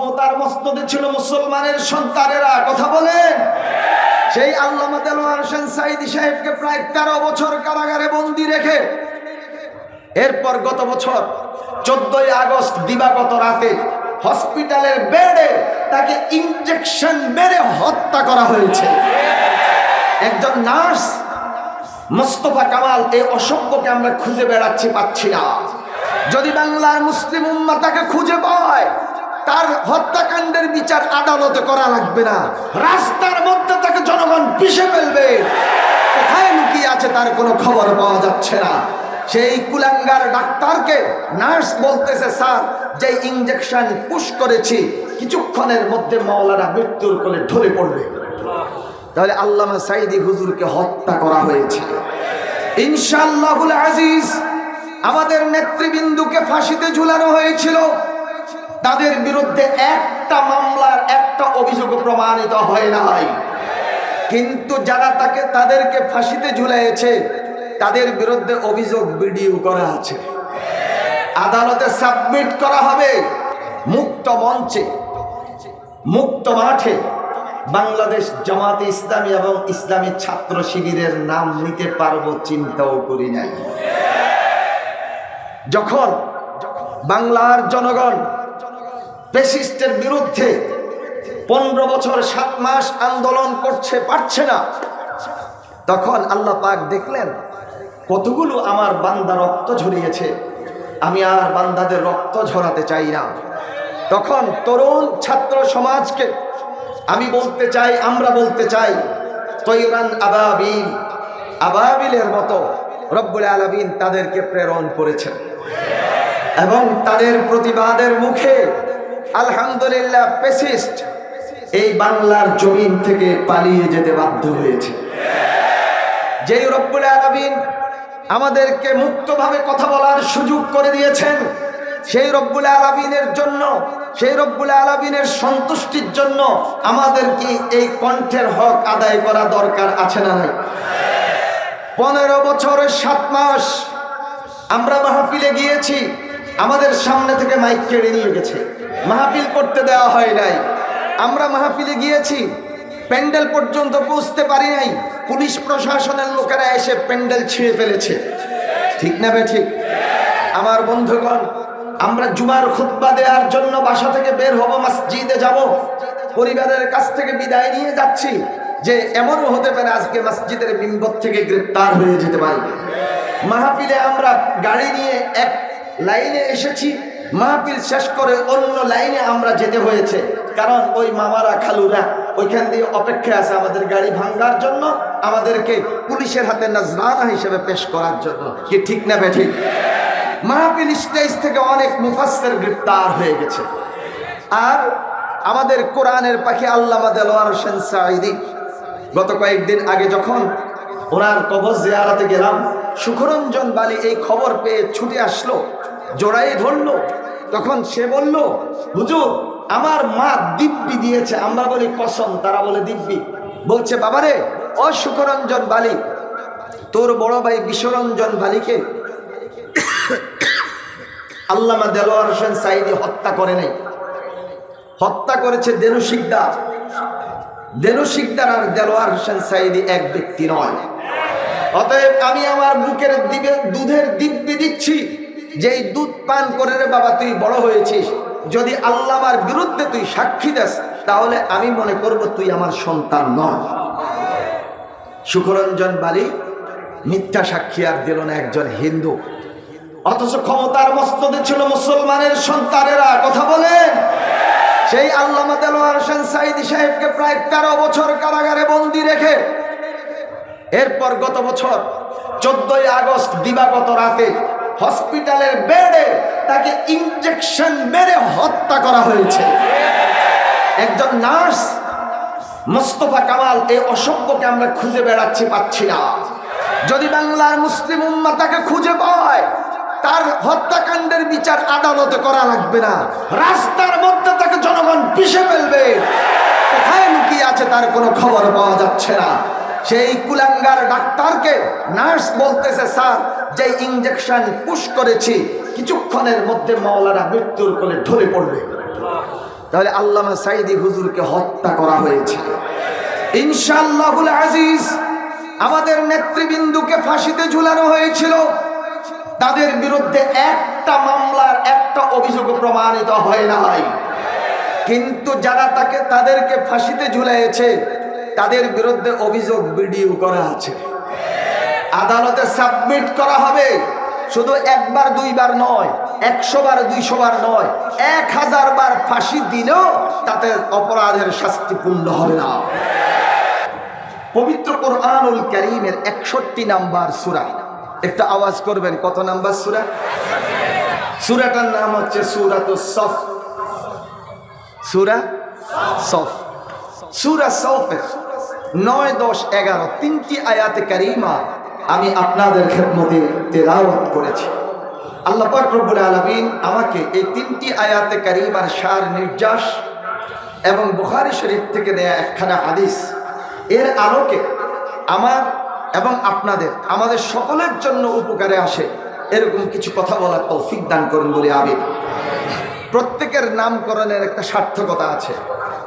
ক্ষমতার মস্তদে ছিল মুসলমানের সন্তানেরা, কথা বলেন। সেই আল্লামা দেলোয়ার হোসেন সাইদি সাহেবকে প্রায় তেরো বছর কারাগারে বন্দি রেখে এরপর গত বছর চোদ্দই আগস্ট দিবাগত রাতে হসপিটালের বেডে তাকে ইনজেকশন মেরে হত্যা করা হয়েছে। একজন নার্স, মোস্তফা কামাল, এই অসভ্যকে আমরা খুঁজে বেড়াচ্ছি, পাচ্ছি না। যদি বাংলার মুসলিম উম্মা তাকে খুঁজে পায় তার হত্যাকাণ্ডের বিচার আদালতে করা লাগবে না। রাস্তার মধ্যে তাকে জনগণ পিষে ফেলবে। কোথায় লুকিয়ে আছে তার কোনো খবর পাওয়া যাচ্ছে না। সেই কুলাঙ্গার ডাক্তারকে নার্স বলতেছে, স্যার যে ইঞ্জেকশন পুশ করেছি, কিছুক্ষণের মধ্যে মাওলানা মৃত্যুর কোলে ঢলে পড়বে। তাহলে আল্লামা সাইদি হুজুরকে হত্যা করা হয়েছে। ইনশাআল্লাহুল আজিজ, আমাদের নেতৃবৃন্দুকে ফাঁসিতে ঝুলানো হয়েছিল। তাদের বিরুদ্ধে একটা মামলার একটা অভিযোগ প্রমাণিত হয় নাই। কিন্তু যারা তাকে তাদেরকে ফাঁসিতে ঝুলাইছে, তাদের বিরুদ্ধে অভিযোগ ভিডিও করা আছে। আদালতে সাবমিট করা হবে মুক্ত মঞ্চে, মুক্ত মাঠে বাংলাদেশ জামাতে ইসলামী এবং ইসলামী ছাত্র শিবিরের নাম নিতে পারব চিন্তাও করি নাই। যখন বাংলার জনগণ পেসিস্টের বিরুদ্ধে পনেরো বছর, সাত মাস আন্দোলন করছে, পারছে না। তখন আল্লাহ পাক দেখলেন, কতগুলো আমার বান্দা রক্ত ঝরিয়েছে। আমি আর বান্দাদের রক্ত ঝরাতে চাই না। তখন তরুণ ছাত্র সমাজকে আমি বলতে চাই, আমরা বলতে চাই, তৈরান আবাবিল, আবাবিলের মতো রব্বুল আলমিন তাদেরকে প্রেরণ করেছেন। এবং তাদের প্রতিবাদের মুখে আলহামদুলিল্লাহ পেসিস্ট এই বাংলার জমিন থেকে পালিয়ে যেতে বাধ্য হয়েছে। যেই রব্বুল আলমিন আমাদেরকে মুক্তভাবে কথা বলার সুযোগ করে দিয়েছেন, সেই রব্বুল আলমিনের জন্য, সেই রব্বুল আলমিনের সন্তুষ্টির জন্য আমাদেরকে এই কণ্ঠের হক আদায় করা দরকার আছে না নাই? পনেরো বছরের সাত মাস আমরা মাহফিলে গিয়েছি আমাদের সামনে থেকে মাইক কেড়ে নিয়ে গেছে মাহফিল করতে দেওয়া হয় নাই। আমরা মাহফিলে গিয়েছি, প্যান্ডেল পর্যন্ত পৌঁছতে পারি নাই। পুলিশ প্রশাসনের লোকেরা এসে প্যান্ডেল ছিঁড়ে ফেলেছে। ঠিক না বে ঠিক? আমার বন্ধুগণ, আমরা জুমার খুতবা দেওয়ার জন্য বাসা থেকে বের হব, মসজিদে যাব। পরিবারের কাছ থেকে বিদায় নিয়ে যাচ্ছি যে এমনও হতে পারে আজকে মসজিদের বিম্বত থেকে গ্রেপ্তার হয়ে যেতে পারি মাহফিলে আমরা গাড়ি নিয়ে এক লাইনে এসেছি। মাহফিল শেষ করে অন্য লাইনে আমরা যেতে হয়েছে। কারণ ওই মামারা, খালুরা ওইখান দিয়ে অপেক্ষা আছে আমাদের গাড়ি ভাঙ্গার জন্য, আমাদেরকে পুলিশের হাতে নজরানা হিসেবে পেশ করার জন্য। কি ঠিক না বেঠিক মাহফিল স্টেজ থেকে অনেক মুফাসের গ্রেপ্তার হয়ে গেছে। আর আমাদের কোরআনের পাখি আল্লামা দেলোয়ার হোসেন গত কয়েকদিন আগে যখন ওনার কবর জিয়ারাতে গেলাম, সুখরঞ্জন বালি এই খবর পেয়ে ছুটে আসলো। জোড়াই ধরলো। তখন সে বলল, হুজুর, আমার মা দিব্যি দিয়েছে। আমরা বলি, কসম, তারা বলে দিব্যি। বলছে, বাবারে ও সুখরঞ্জন বালি। তোর বড় ভাই বিশ্বরঞ্জন বালিকে আল্লামা দেলোয়ার হোসেন সাইদি হত্যা করে নাই। হত্যা করেছে দেনু শিকদার। দেনু শিকদার আর দেলোয়ার হোসেন সাইদি এক ব্যক্তি নয়। অতএব আমি আমার বুকের দিবে দুধের দিব্যি দিচ্ছি। যে এই দুধ পান করে রে বাবা, তুই বড় হয়েছিস, যদি আল্লাহর বিরুদ্ধে তুই সাক্ষী দেস, তাহলে আমি মনে করব তুই আমার সন্তান নয়। সুখরঞ্জন বালি মিথ্যা সাক্ষী আর দিল না একজন হিন্দু। অথচ ক্ষমতার মস্তদে ছিল মুসলমানের সন্তানেরা, কথা বলেন। সেই আল্লামা দেলোয়ার হোসেন সাইদি সাহেবকে প্রায় তেরো বছর কারাগারে বন্দি রেখে এরপর গত বছর চোদ্দই আগস্ট দিবাগত রাতে হসপিটালের বেডে তাকে ইনজেকশন মেরে হত্যা করা হয়েছে। একজন নার্স, মোস্তফা কামাল, এই অসভ্যকে আমরা খুঁজে বেড়াচ্ছি, পাচ্ছি না। যদি বাংলার মুসলিম উম্মা তাকে খুঁজে পায়, তার হত্যাকাণ্ডের বিচার আদালতে করা লাগবে না। রাস্তার মধ্যে তাকে জনগণ পিষে ফেলবে। কোথায় লুকিয়ে আছে তার কোনো খবর পাওয়া যাচ্ছে না। সেই কুলাঙ্গার ডাক্তারকে নার্স বলতেছে, স্যার যে ইঞ্জেকশন পুশ করেছি, কিছুক্ষণের মধ্যে মাওলানা মৃত্যুর কোলে ঢলে পড়বে। তাহলে আল্লামা সাইদি হুজুরকে হত্যা করা হয়েছে। ইনশাআল্লাহুল আজিজ, আমাদের নেতৃবৃন্দুকে ফাঁসিতে ঝুলানো হয়েছিল। তাদের বিরুদ্ধে একটা মামলার একটা অভিযোগ প্রমাণিত হয় নাই। কিন্তু যারা তাকে, তাদেরকে ফাঁসিতে ঝুলাইয়েছে তাদের বিরুদ্ধে অভিযোগ ভিডিও করা আছে। আদালতে সাবমিট করা হবে। শুধু একবার, দুইবার নয়, একশো বার, দুইশো বার নয়, এক হাজার বার ফাঁসি দিলেও তাতে অপরাধের শাস্তি পূর্ণ হবে না। পবিত্র কোরআনুল করিমের একষট্টি নাম্বার সুরা। একটা আওয়াজ করবেন, কত নাম্বার সুরা? সুরাটার নাম হচ্ছে সুরাত সফ। সুরা সফ। সুরা সফের। নয় দশ এগারো তিনটি আয়াতে কারিমা আমি আপনাদের খেদমতে তেলাওয়াত করেছি। আল্লাহ রব্বুল আলামিন আমাকে এই তিনটি আয়াতে কারিমার সার নির্যাস এবং বুখারী শরীফ থেকে নেয়া একখানা হাদিস এর আলোকে আমার এবং আপনাদের, আমাদের সকলের জন্য উপকারে আসে। এরকম কিছু কথা বলার তৌফিক দান করুন বলে আবেগ প্রত্যেকের নামকরণের একটা সার্থকতা আছে।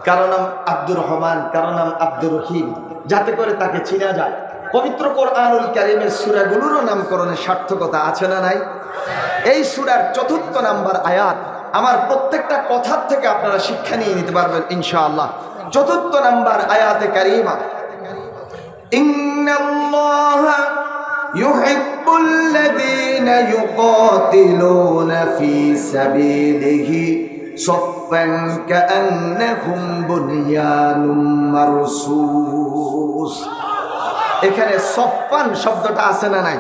কারো নাম আব্দুর রহমান কারো নাম আব্দুর রহিম যাতে করে তাকে চিনা যায় পবিত্র কোরআনুল কারিমের সুরাগুলোরও নামকরণের সার্থকতা আছে না নাই এই সুরার চতুর্থ নাম্বার আয়াত আমার প্রত্যেকটা কথার থেকে আপনারা শিক্ষা নিয়ে নিতে পারবেন ইনশাআল্লাহ চতুর্থ নাম্বার আয়াতে কারিমা إن الله يحب الذين يقاتلون في سبيله صفا كأنهم بنيان مرصوص এখানে সফান শব্দটা আছে না নাই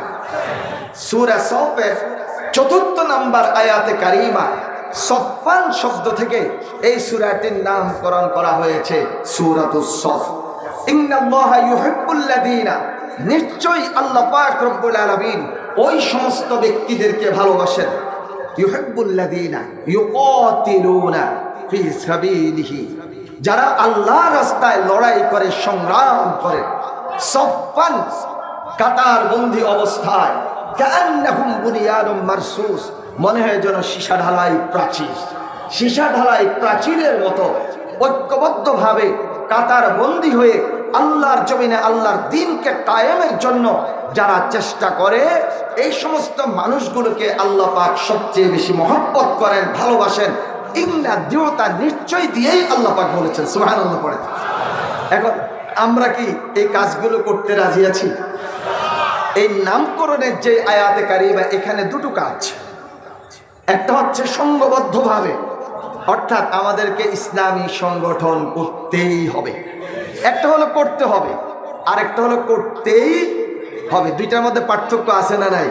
সুরা সফের চতুর্থ নাম্বার আয়াতে কারিমা সফান শব্দ থেকে এই সুরাটির নামকরণ করা হয়েছে সুরাতুস সফ ইন্নাল্লাহা ইউহিব্বুল্লাযীনা নিশ্চয়ই আল্লাহ পাক রব্বুল আলামিন ওই সমস্ত ব্যক্তিদেরকে ভালোবাসেন ইউহিব্বুল্লাযীনা ইউকাতিলুনা যারা আল্লাহ রাস্তায় লড়াই করে, সংগ্রাম করে সফান কাতার বন্দি অবস্থায় মনে হয় যেন সীসা ঢালাই প্রাচীর। সীসা ঢালাই প্রাচীরের মতো ঐক্যবদ্ধভাবে কাতার বন্দি হয়ে আল্লাহর জমিনে আল্লাহর দিনকে কায়েমের জন্য যারা চেষ্টা করে, এই সমস্ত মানুষগুলোকে আল্লাহ পাক সবচেয়ে বেশি মহব্বত করেন, ভালোবাসেন ইংলা দৃঢ়তা নিশ্চয় দিয়েই আল্লাহ পাক বলেছেন সুহান আল্লাহ পড়ে। এখন আমরা কি এই কাজগুলো করতে রাজি আছি? এই নামকরণের যে আয়াতে কারিবা এখানে দুটো কাজ। একটা হচ্ছে সংঘবদ্ধভাবে অর্থাৎ আমাদেরকে ইসলামী সংগঠন করতেই হবে। একটা হলো করতে হবে আর একটা হলো করতেই হবে। দুইটার মধ্যে পার্থক্য আছে না নাই?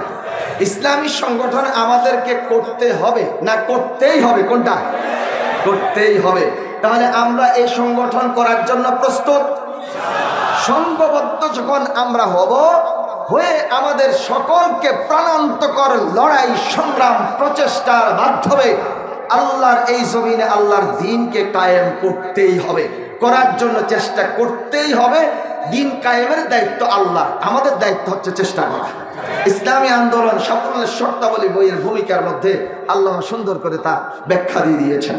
ইসলামী সংগঠন আমাদেরকে করতে হবে না করতেই হবে? কোনটা? করতেই হবে। তাহলে আমরা এই সংগঠন করার জন্য প্রস্তুত? সংঘবদ্ধ যখন আমরা হব, হয়ে আমাদের সকলকে প্রাণান্তকর লড়াই, সংগ্রাম, প্রচেষ্টার মাধ্যমে আল্লাহর এই জমিনে আল্লাহর দিনকে কায়েম করতেই হবে। করার জন্য চেষ্টা করতেই হবে। দিন কায়েমের দায়িত্ব আল্লাহ। আমাদের দায়িত্ব হচ্ছে চেষ্টা করা। ইসলামী আন্দোলন সাফল্যের শর্তাবলী বইয়ের ভূমিকার মধ্যে আল্লাহ সুন্দর করে তা ব্যাখ্যা দিয়ে দিয়েছেন।